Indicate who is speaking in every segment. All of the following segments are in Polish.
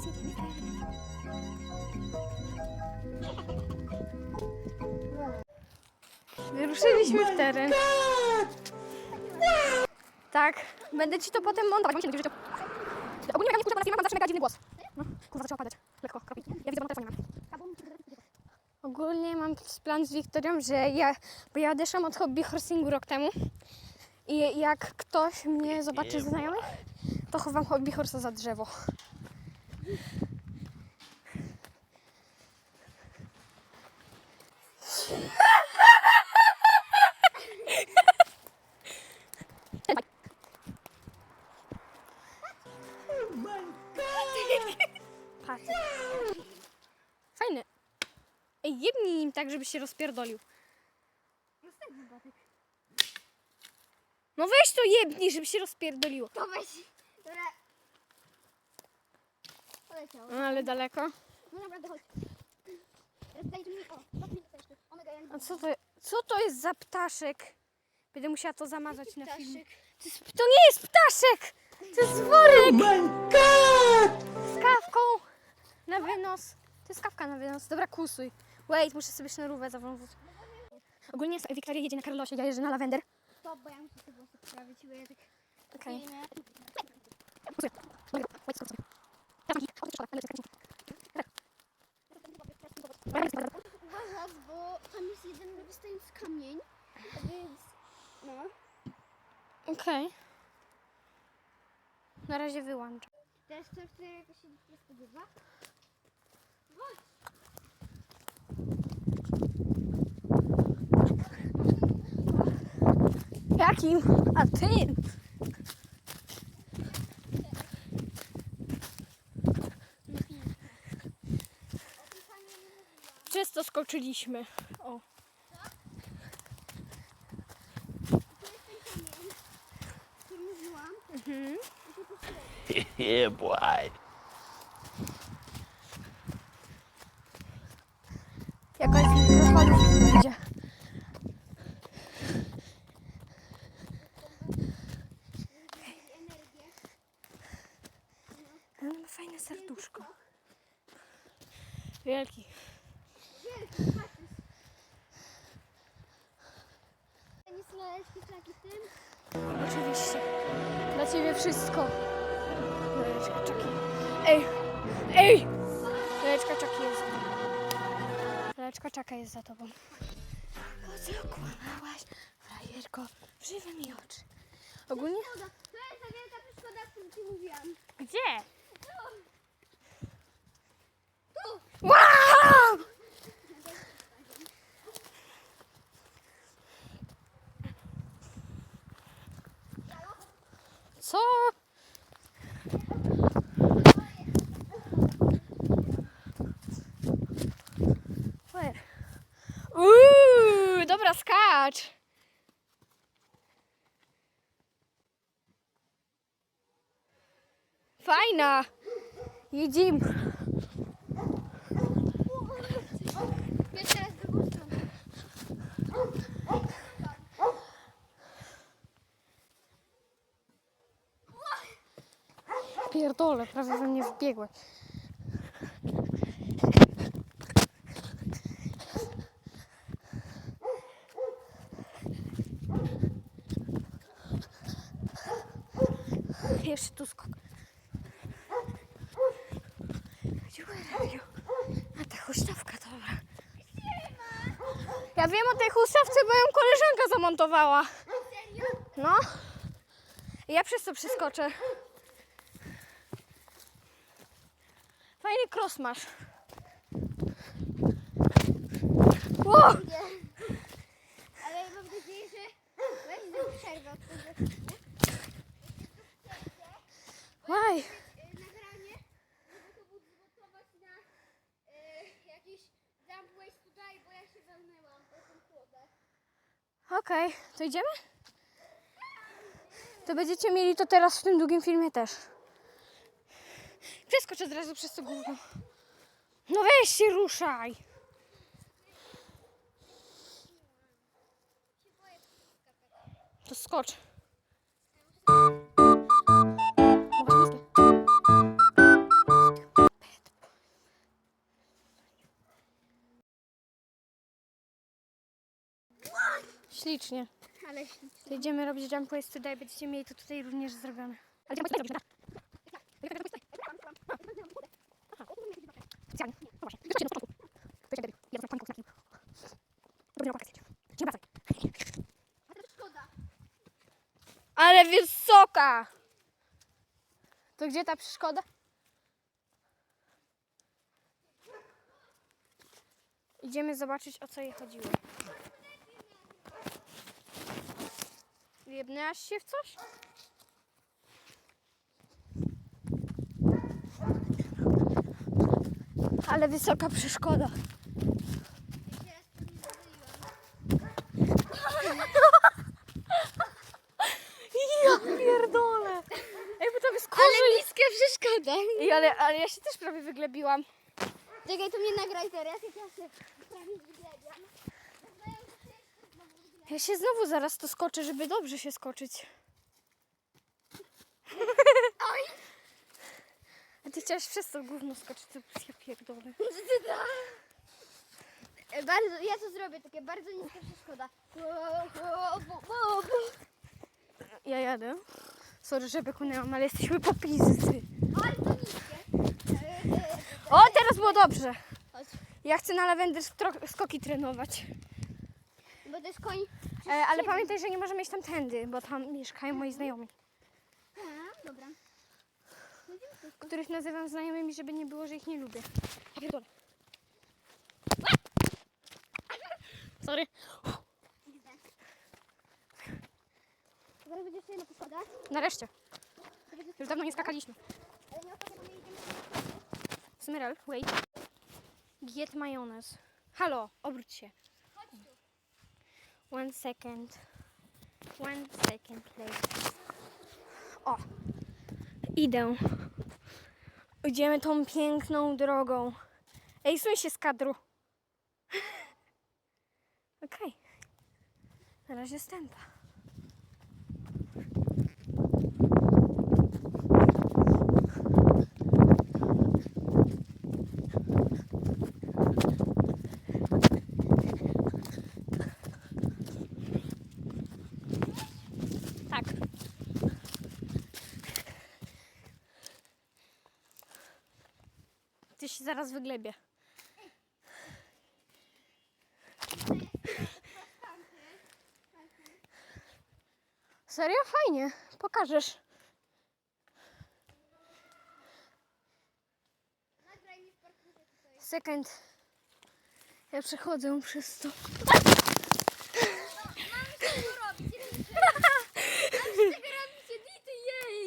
Speaker 1: teraz jedziemy. Wyruszyliśmy w teren. Tak, będę ci to potem montować. bo się że to- Ogólnie jak nie mam zawsze mega dziwny głos. No, kurwa, zaczęła padać. Lekko, kropli. Ja widzę, bo na telefonie mam. Ogólnie mam plan z Wiktorią, że ja, bo ja odeszłam od hobby horsingu rok temu i jak ktoś mnie zobaczy z znajomych, to chowam hobby horsa za drzewo. Patrz. Fajny. Ej, jebnij nim tak, żeby się rozpierdolił. No weź to jebnij, żeby się rozpierdoliło.
Speaker 2: To weź. Dobra. Poleciał.
Speaker 1: No, ale daleko.
Speaker 2: No naprawdę, chodź. Dajcie mi, o. Omega, ja nie
Speaker 1: A co to, co to jest za ptaszek? Będę musiała to zamazać na filmie. To, jest, to nie jest ptaszek! To jest worek! Z kawką na wynos. To jest kawka na wynos. Dobra, kusuj. Wait, muszę sobie sznurówę zawiązać. Ogólnie Wiktoria jedzie na Karlosie, ja jeżdżę na Lavender.
Speaker 2: Stop, bo ja muszę sobie włosy poprawić, bo ja tak...
Speaker 1: Okej.
Speaker 2: nie, nie. Uważać, bo tam jest jeden wystający kamień, więc... No.
Speaker 1: Okej. Na razie wyłączę.
Speaker 2: Teraz to jakoś się rozpobywa.
Speaker 1: Jakim? A tym? Czysto skoczyliśmy. O. Mhm.
Speaker 3: yeah, boy.
Speaker 1: Leczka czaka jest za tobą. Po co kłamałaś, frajerko? W żywe mi oczy. Ogólnie?
Speaker 2: To jest ta wielka przeszkoda, o której ci mówiłam.
Speaker 1: Gdzie?
Speaker 2: Tu!
Speaker 1: Wow! Co? Dobra, skacz. Fajna. Jedziemy. Pierdolę, prawie we mnie wbiegłeś. Jeszcze tu skok. Dziękuję, radio. A ta huśtawka, dobra. Ja wiem o tej huśtawce, bo ją
Speaker 2: Serio?
Speaker 1: No. Ja przez to przeskoczę. Fajny cross masz.
Speaker 2: Nie. Ale mam nadzieję, że weź zrób przerwę od tego.
Speaker 1: Łaj.
Speaker 2: y, nagranie, żeby to było zmontować na y, jakiś jump waste tutaj, bo ja się wełnęłam po tym chłodę.
Speaker 1: Okej, to idziemy? To będziecie mieli to teraz w tym długim filmie też. Przeskocz od razu przez to gówno. No weź się ruszaj. To skocz. Ślicznie.
Speaker 2: Ale ślicznie.
Speaker 1: To idziemy robić jump waste tutaj, będziecie mieli to tutaj również zrobione. Ale? Specjalnie. No właśnie. Początku. Ja znam paniką nie wracaj.
Speaker 2: A to szkoda.
Speaker 1: Ale wysoka! To gdzie ta przeszkoda? Idziemy zobaczyć o co jej chodziło. Jebnęłaś się w coś? Ale wysoka przeszkoda.
Speaker 2: Ja
Speaker 1: pierdolę! Ej, bo to wyskoczy.
Speaker 2: Ale niska przeszkoda.
Speaker 1: Ej, ale, ale ja się też prawie wyglebiłam.
Speaker 2: Czekaj, to mnie nagraj teraz, jak ja się prawie.
Speaker 1: Ja się znowu zaraz to skoczę, żeby dobrze się skoczyć.
Speaker 2: Oj!
Speaker 1: A ty chciałaś przez to gówno skoczyć, to ja pierdolę.
Speaker 2: E, Bardzo, ja to zrobię, takie bardzo niska przeszkoda.
Speaker 1: Ja jadę. Sorry, że bekunęłam, ale jesteśmy po pizzy.
Speaker 2: Ale to niskie.
Speaker 1: O, teraz było dobrze. Ja chcę na Lavender stro- skoki trenować.
Speaker 2: bo to jest koń.
Speaker 1: E, ale pamiętaj, że nie możemy iść tam tędy, bo tam mieszkają moi znajomi,
Speaker 2: A, dobra.
Speaker 1: których nazywam znajomymi, żeby nie było, że ich nie lubię. Ja pierdolę. Sorry.
Speaker 2: Zaraz będzie jeszcze jedna przeszkoda.
Speaker 1: Nareszcie. Już dawno nie skakaliśmy.
Speaker 2: Ale nie ostatnio, bo my idziemy.
Speaker 1: Smyrel, wait. Get mayonnaise. Halo, obróć się. One second. One second, please. O, idę. Idziemy tą piękną drogą. Ej, suń się z kadru. Okej. Na razie stępa. Zaraz wyglebie. Serio? Fajnie. Pokażesz. Second. Ja przechodzę przez to.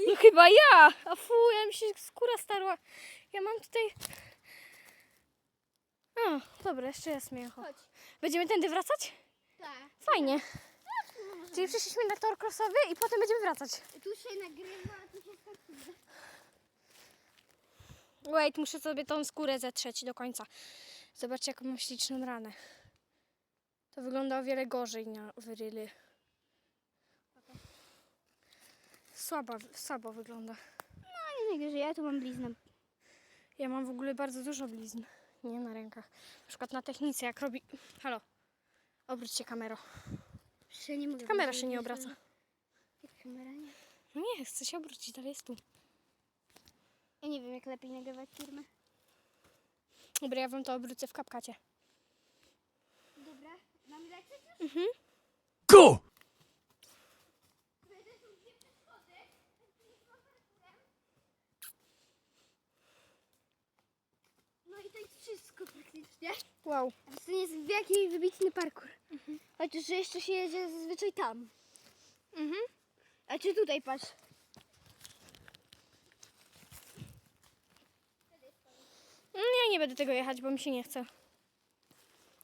Speaker 1: No chyba ja! A fu, ja mi się skóra starła. Ja mam tutaj... O, dobra, jeszcze jest mięcho.
Speaker 2: Chodź.
Speaker 1: Będziemy tędy wracać?
Speaker 2: Tak.
Speaker 1: Fajnie. Czyli przyszliśmy na tor crossowy i potem będziemy wracać.
Speaker 2: Tu się nagrywa, a tu się startuje.
Speaker 1: Wait, muszę sobie tą skórę zetrzeć do końca. Zobaczcie, jaką mam śliczną ranę. To wygląda o wiele gorzej na wyryly. Słabo, słabo wygląda.
Speaker 2: No nie najgorzej, ja tu mam bliznę.
Speaker 1: Ja mam w ogóle bardzo dużo blizn. Nie na rękach. Na przykład na technice, jak robi... Halo. Obróć się kamero.
Speaker 2: Jeszcze nie mogę.
Speaker 1: Kamera się nie obraca.
Speaker 2: Jak kamera nie?
Speaker 1: No nie, chcę się obrócić, dalej jest tu.
Speaker 2: Ja nie wiem, jak lepiej nagrywać firmę.
Speaker 1: Dobra, ja wam to obrócę w kapkacie.
Speaker 2: Dobra, mam lecieć już?
Speaker 3: Go!
Speaker 2: Tutaj są dwie przeszkody. No i to jest wszystko praktycznie.
Speaker 1: Wow.
Speaker 2: A to jest wielki wybitny parkour. Chociaż, że jeszcze się jedzie zazwyczaj tam.
Speaker 1: Mhm.
Speaker 2: A czy tutaj patrz?
Speaker 1: Mm, Ja nie będę tego jechać, bo mi się nie chce.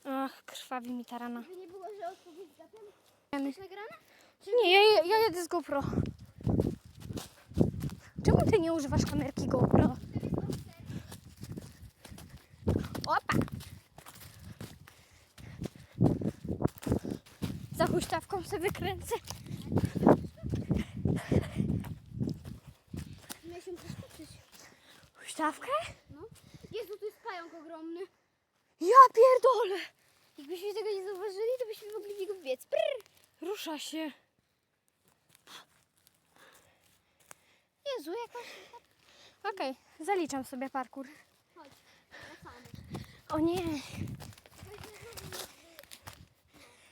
Speaker 1: Ach, krwawi mi ta rana.
Speaker 2: Nie było, że odpowiedź za tym.
Speaker 1: Nie, ja, ja jedę z GoPro. Czemu ty nie używasz kamerki GoPro? Opa! Za huśtawką sobie wykręcę.
Speaker 2: Miałem się przeskoczyć.
Speaker 1: Huśtawkę?
Speaker 2: No. Jezu, tu jest pająk ogromny.
Speaker 1: Ja pierdolę!
Speaker 2: Jakbyśmy tego nie zauważyli, to byśmy mogli w niego wbiec. Prrr.
Speaker 1: Rusza się.
Speaker 2: Jezu, jakoś...
Speaker 1: Okej, zaliczam sobie parkour. O nie.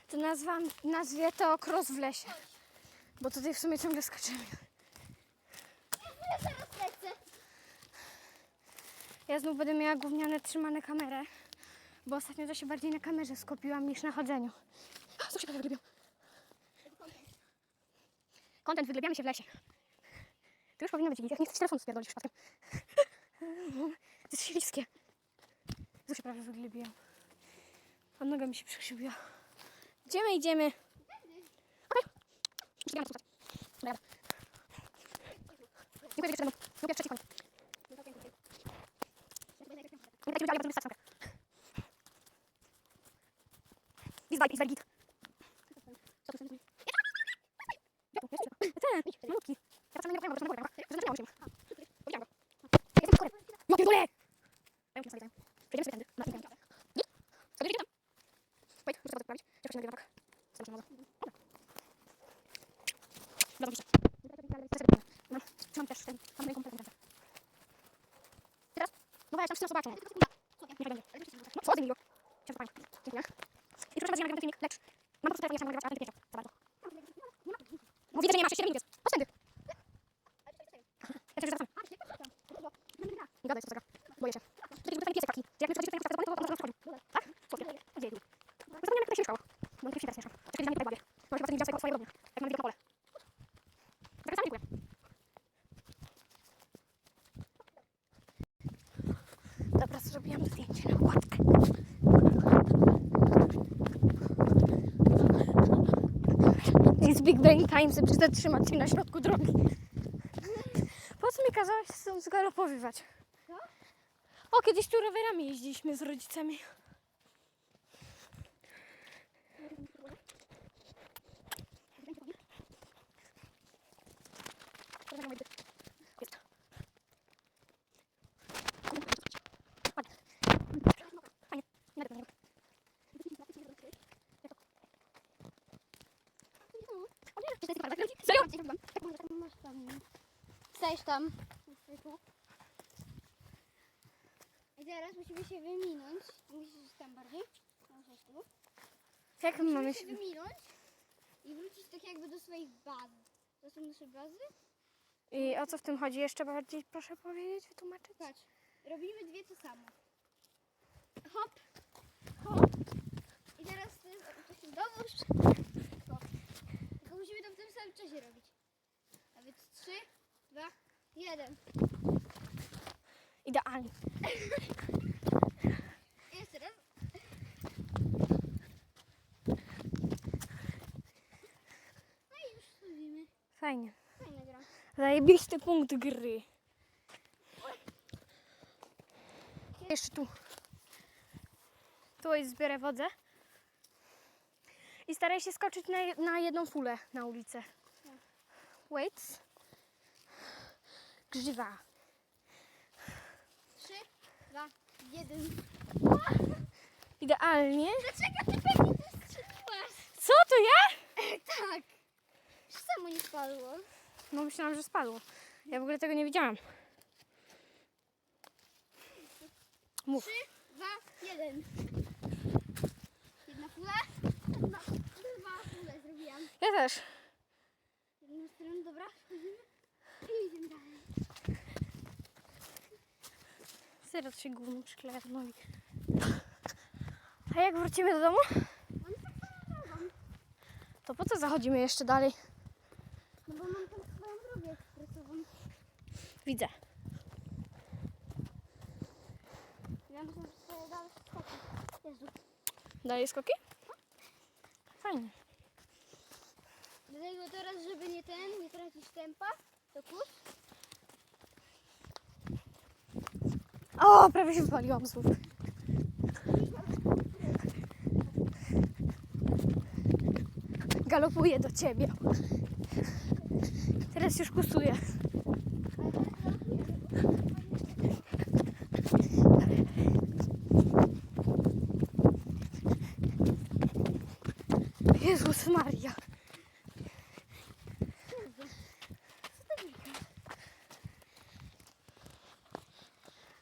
Speaker 1: To nazwam, nazwie to cross w lesie. Bo tutaj w sumie ciągle skaczemy.
Speaker 2: Ja lecę.
Speaker 1: Ja znów będę miała gówniane trzymane kamerę. Bo ostatnio to się bardziej na kamerze skupiłam niż na chodzeniu. Co się prawie wyglubią? Kontent, wyglubiamy się w lesie. To już powinno być git. Jak nie chcesz telefonu spierdolić przypadkiem. To jest śliskie. Co się prawie wyglubiłam. A noga mi się przykrzywiła. Idziemy, idziemy. Okej. Na Dobra. Dziękuję wieczorem. Lubię trzeci. Nie ja wystarczał. This vibe is very good. Tu? Ten, malutki. Ja patrzę na niego, bo to na górę. Zaznaczyłam się. No pierdolę! Ja sobie Przejdziemy sobie tędy. Na tym tędy. Nie? Idziemy tam. Wait, muszę to poprawić. Czegoś nie nagrywa tak. Zobaczmy na Dobra. Dobra, piszę. No, trzymam też ten, mam ręką rękę. Teraz? No weź, tam wszyscy zobaczą. Nie będzie. No, co ty, Emilio? Cię zapamiętam. Dziękuję. I proszę bardzo, ja nagrywam ten filmik, lecz mam po prostu telefon, nie chciałam nagrywać, ale nie wiedział. Za bardzo. Bo widzę, że nie ma 6 minut jest. Ostędy. Ja też wracam. Nie gadaj, co tego. Boję się. To jest ten piesek taki. że Jak mi przychodzi tutaj na to on wchodzi. Tak? Słodkie. Gdzie jest? Zapomniałem, jak to się mieszkało. Bo nie teraz mieszkał. Jeszcze kiedyś na mnie tutaj bawię. Może chyba nie widział swojego, swojego domu. Jak mam widok na pole. Tak samo dziękuję. Zrobiłam zdjęcie na łatkę. Jest Big Bang Time, żeby zatrzymać się na środku drogi. Po co mi kazałaś stąd zgalopowywać? O, kiedyś tu rowerami jeździliśmy z rodzicami. Jest. Fajnie. Nie będę tego. O nie, to jest bardzo Serio?
Speaker 2: Masz tam. Stajesz tam. I teraz musimy się wyminąć. Musisz tam bardziej. Tu.
Speaker 1: Jak my
Speaker 2: Musimy
Speaker 1: mamy
Speaker 2: się wyminąć i wrócić tak jakby do swoich baz. To są nasze bazy.
Speaker 1: I o co w tym chodzi? Jeszcze bardziej proszę powiedzieć, wytłumaczyć?
Speaker 2: Patrz, robimy dwie to samo. Hop, hop. I teraz ty, to się dołóż. Hop. Tylko musimy to w tym samym czasie robić. A więc trzy, dwa, jeden.
Speaker 1: Idealnie.
Speaker 2: Jeszcze raz. No i już robimy.
Speaker 1: Fajnie.
Speaker 2: Fajna gra.
Speaker 1: Zajebisty punkt gry. Jeszcze tu. Tu jest zbierę wodę. I staraj się skoczyć na, na jedną fulę na ulicę. Wait. Grzywa.
Speaker 2: Trzy, dwa, jeden.
Speaker 1: Idealnie.
Speaker 2: Dlaczego ty pewnie to strzeliłaś?
Speaker 1: Co to ja?
Speaker 2: Tak. Już samo nie spadło.
Speaker 1: No myślałam, że spadło. Ja w ogóle tego nie widziałam. Mów.
Speaker 2: Trzy, dwa, jeden. Jedna fula. Dwa, dwa fule zrobiłam.
Speaker 1: Ja też.
Speaker 2: Jedną stronę, dobra, wchodzimy i idziemy dalej.
Speaker 1: Zaraz się gówno nogi. A jak wrócimy do domu? To po co zachodzimy jeszcze dalej?
Speaker 2: no bo mam tam swoją drogę ekspresową.
Speaker 1: Widzę.
Speaker 2: Ja muszę sobie dalej skoczyć. Jezu.
Speaker 1: Dalej skoki? Fajnie.
Speaker 2: Dlatego teraz, żeby nie ten, nie tracić tempa, to kurz.
Speaker 1: O, prawie się wypaliłam znów. Galopuję do ciebie. Teraz już kusuję. Jezus Maria.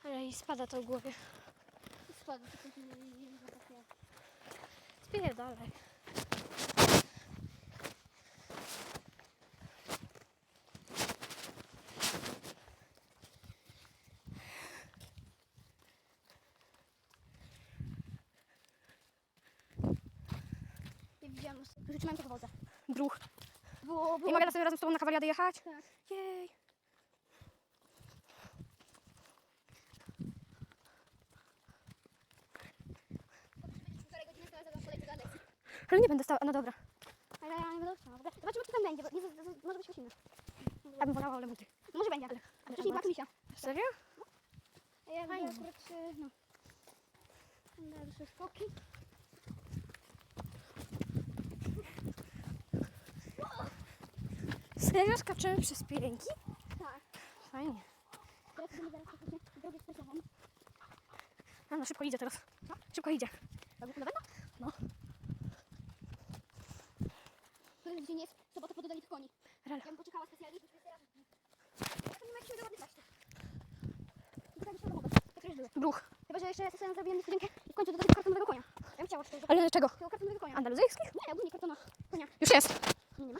Speaker 1: Ale jej spada to w głowie.
Speaker 2: Spadł, tylko nie, nie, nie, nie zapakuję.
Speaker 1: Spierdalaj.
Speaker 2: Nie widziałam, już trzymałem się w wodze.
Speaker 1: Bruch.
Speaker 2: Było, było.
Speaker 1: Nie mogę sobie razem z tobą na kawaliadę jechać?
Speaker 2: Tak.
Speaker 1: Jej. Ale nie będę stała. No dobra.
Speaker 2: Ale ja nie będę chciała. Zobaczymy, co tam będzie, bo nie, z- z- może być coś innego.
Speaker 1: Ja bym wolała lemuty.
Speaker 2: Może będzie, ale, ale wcześniej była misia.
Speaker 1: Serio?
Speaker 2: A ja
Speaker 1: Fajnie.
Speaker 2: Akurat, y, no. Dalsze skoki.
Speaker 1: Serio? Skaczemy przez pirenki?
Speaker 2: Tak.
Speaker 1: Fajnie.
Speaker 2: Teraz idziemy zaraz faktycznie drogę specjalną.
Speaker 1: A no szybko idzie teraz. Szybko idzie.
Speaker 2: Na pewno?
Speaker 1: No.
Speaker 2: To jest dzień jest sobota po dodaniu koni.
Speaker 1: Rel.
Speaker 2: Ja bym poczekała specjalnie, żeby teraz... Ja to nie ma jakieś ładne dać. I tak już samochód. Tak już były.
Speaker 1: Bruch.
Speaker 2: Chyba, że jeszcze ja sobie zrobiłem niespodziankę i w końcu dodać kartonowego konia. Ja bym chciała tego,
Speaker 1: Ale czego?
Speaker 2: tego kartonowego konia.
Speaker 1: Andaluzyjskich?
Speaker 2: Nie, ogólnie kartona konia.
Speaker 1: Już jest.
Speaker 2: Nie, nie ma.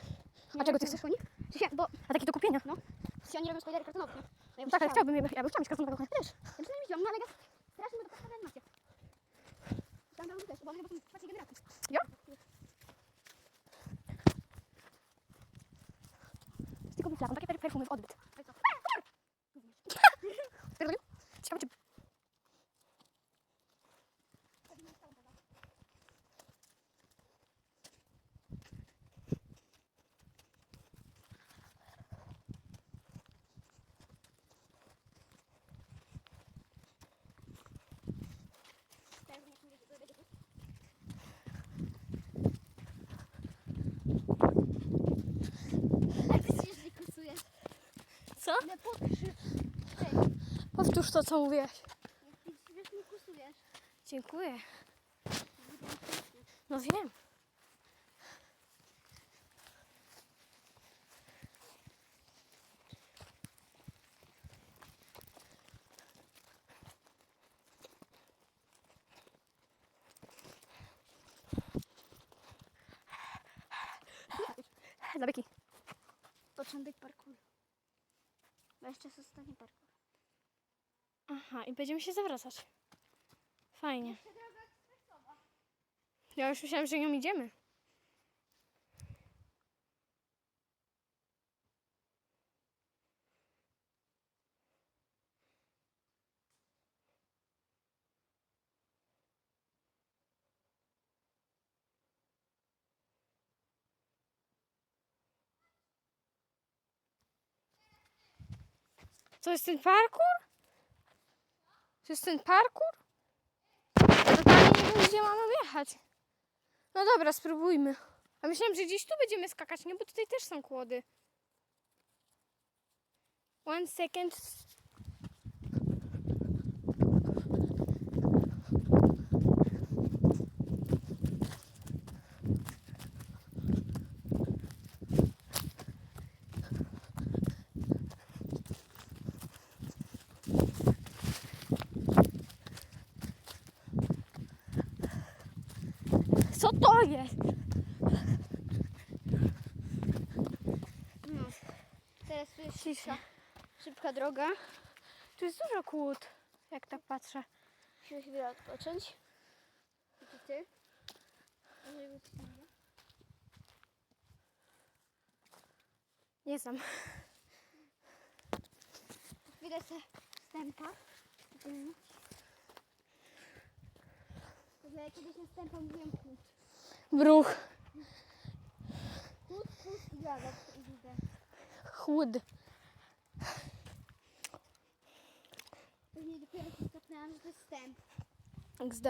Speaker 1: A czego ty chcesz?
Speaker 2: koni? Się, bo
Speaker 1: A takie do kupienia?
Speaker 2: no, czy oni robią spoilery kartonowe, nie? No, ja bym
Speaker 1: Tak, ale
Speaker 2: chciała.
Speaker 1: chciałbym, ja bym chciała mieć kartonowego konia. Też.
Speaker 2: Ja przynajmniej widziałam, no ale ja strasznie patrzeć na animację. Tam tam też, bo one chyba są czwartej generacji.
Speaker 1: Ja? Z tylko flachą, takie per- perfumy w odbyt.
Speaker 2: Ale co?
Speaker 1: Pierdolił? Ciekawe czy...
Speaker 2: Teraz nie wiem, czy będzie tu. Ale ty się nie kusujesz. Pokrzyw. Ej,
Speaker 1: Powtórz to, co mówiłaś.
Speaker 2: ty się wiesz, nie kusujesz.
Speaker 1: Dziękuję. No wiem. Zabiegi.
Speaker 2: Początek parkouru. Bo jeszcze zostanie parkour.
Speaker 1: Aha, i będziemy się zawracać. Fajnie. Ja już myślałam, że nią idziemy. To jest ten parkour? To jest ten parkour? Totalnie nie wiem, gdzie mamy jechać. No dobra, spróbujmy. A myślałam, że gdzieś tu będziemy skakać, nie? Bo tutaj też są kłody. One second. Co to jest?
Speaker 2: No. Teraz tu jest
Speaker 1: Cisza.
Speaker 2: szybka, droga.
Speaker 1: Tu jest dużo kłód, jak tak patrzę.
Speaker 2: Musimy chwilę odpocząć. I ty nie
Speaker 1: znam.
Speaker 2: Widać te stępa. Ja kiedyś na stępa mówiłem kłód.
Speaker 1: Bruch,
Speaker 2: Kłód, kłód i
Speaker 1: chłód.
Speaker 2: Później dopiero się skapnęłam, że to jest stęp.
Speaker 1: XD.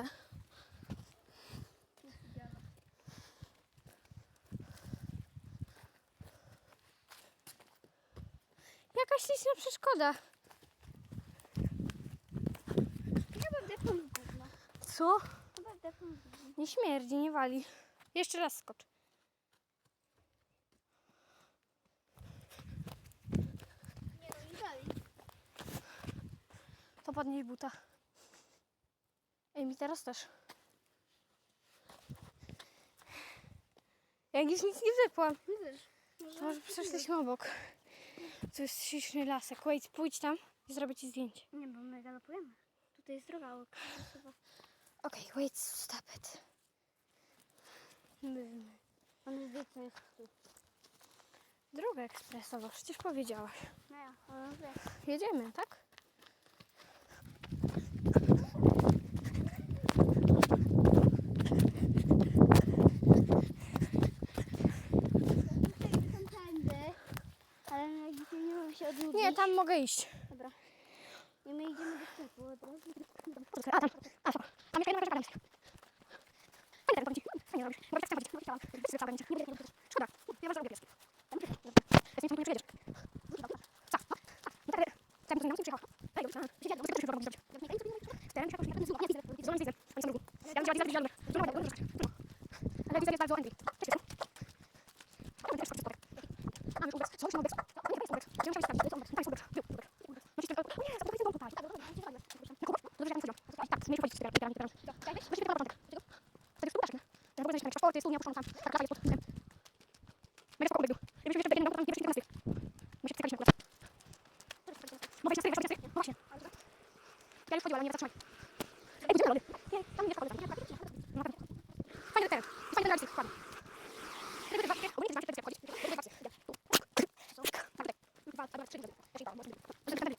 Speaker 1: Jakaś śliczna przeszkoda.
Speaker 2: Chyba wdepnął w gówno.
Speaker 1: Co?
Speaker 2: Chyba wdepnął w gówno.
Speaker 1: Nie śmierdzi, nie wali. Jeszcze raz skocz.
Speaker 2: Nie no, i dalej.
Speaker 1: To podnieść buta. Ej, mi teraz też. Jak już nic nie.
Speaker 2: Widzisz?
Speaker 1: To może przeszliśmy obok. Tu jest śliczny lasek. Wait, pójdź tam i zrobię ci zdjęcie.
Speaker 2: Nie, bo my galopujemy. Tutaj jest droga obok.
Speaker 1: Okej, wait, stop it.
Speaker 2: On wie, co jest tu.
Speaker 1: Droga ekspresowa, przecież powiedziałaś.
Speaker 2: No ja, on wie.
Speaker 1: Jedziemy, tak?
Speaker 2: Tutaj są tędy, ale na dzisiaj nie mam się odnudzić.
Speaker 1: Nie, tam mogę iść.
Speaker 2: Dobra. I my idziemy do sklepu od razu.
Speaker 1: A, tam, a, spoko. Tam mieszka jedna rzecz, Fajnie to będzie. Fajnie zrobić. Bo tak chcę chodzić. No, chciałam. Trzeba będzie. Nie będzie. Szkoda. Ja może robię pies. Jest nie przyjedziesz. Co? No tak, tak, to nie przyjechał. Ej, dobrze. Przyjechał, bo się robić. Staram się jakoś nie złapać. Złamać widzę. Oni są drugi. Ja widzę, widzę, widzę. Ale widzę, jest bardzo Andrzej. Czekaj. On też chodzi A, już ubec. Coś na ubec. Nie, jest ubec. Ja muszę sprawdzić. Tam jest ubec. Był ubec. Musisz tylko... O nie, zapowiedz tą tutaj. Na kogo? Dobrze, ja muszę Tak, zmienić chodzić. Zbieram, zbieram, zbieram. Weź mi na początek. To jest ptaszek. Ja w ogóle znaleźć szkoły, to jest tu, nie opuszczona tam. Tak, tak, jest pod tym. Będę spokojny był. Ja myślę, że będzie tam nie przyjdzie na styk. My się wstykaliśmy akurat. Bo wejść na styk, wejść na styk. No właśnie. Ja już chodziłam, ale nie zatrzymaj. Ej, gdzie lody? Nie, tam nie szkoły. No pewnie. Fajny teren. I fajny teren, ładnie. Ryby, ryby, ryby, ogólnie znaczy, wchodzi. Ryby, ryby, ryby. Tak, tak. Dwa, dwa, trzy, ryby. Ja się bałam, bo ryby. Ryby, ryby.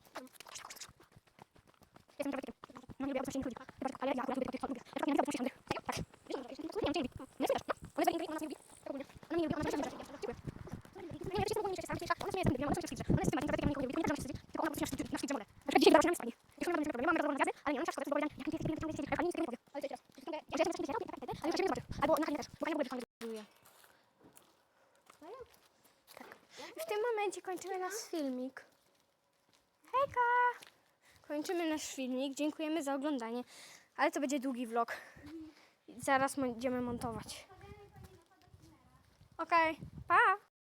Speaker 1: Jestem trawnikiem. No nie lubię obcość innych ludzi. Chyba, że- Ale ja akurat lubię tych, co lubię. Ja tak nie lubię obcość innych. Tak. Wiesz, że- że- że- nie wiem, czy nie lubi. Nie słyszesz, nie? On jest very angry, ona nas nie lubi. Tak ogólnie. Ona mnie nie lubi, ona mnie nie lubi. Dziękuję. Nie, nie, wiecie, ogólnie się staram, że ona nie jest tym, ona coś jest Ona jest tym, ale nikogo nie lubi. To nie wstydzi, tylko ona po prostu się wstydzi, na wstydzi, że mogę. Na przykład dzisiaj wybrała się na pani. Już nie mam żadnych problemów, mamy zadowolone gazy, ale nie, ona szkoda, to powiedziałem, jak nie chcę, nie chcę, ale nic nie powiem. Ale to jest teraz. Ja jestem na przykład ale już się nie zobaczy. Albo na chwilę też, bo ja nie lubię fajnie. Tak. W tym momencie kończymy nasz filmik. Hejka! Kończymy nasz filmik. Dziękujemy za oglądanie. Ale to będzie długi vlog. Zaraz będziemy montować. Okej, pa!